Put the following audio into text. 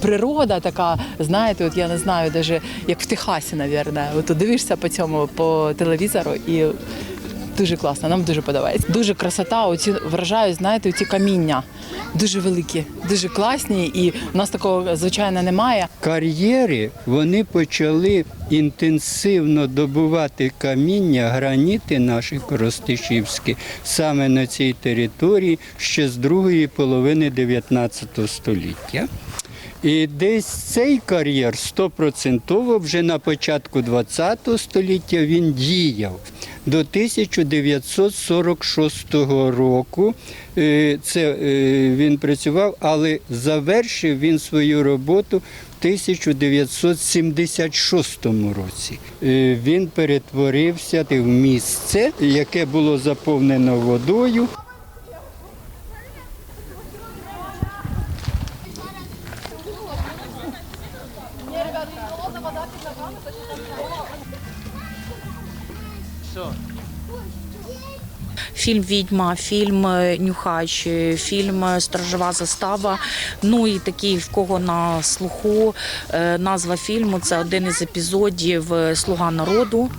природа така, знаєте, от я не знаю, даже як в Техасі, мабуть. От дивишся по цьому по телевізору і дуже класно, нам дуже подобається. Дуже красота, оці вражають, знаєте, ці каміння. Дуже великі, дуже класні, і в нас такого звичайно немає. кар'єри вони почали інтенсивно добувати каміння, граніти наші коростишівські, саме на цій території ще з другої половини 19 століття. І десь цей кар'єр стопроцентово вже на початку ХХ століття він діяв. До 1946 року е, це е, він працював, але завершив він свою роботу в 1976 році. Е, Він перетворився в місце, яке було заповнено водою. Фільм Відьма, фільм е, Нюхач, е, фільм Стражова Сторожова застава. Ну і такий, в кого на слуху е, назва фільму це один із епізодів е, Слуга народу.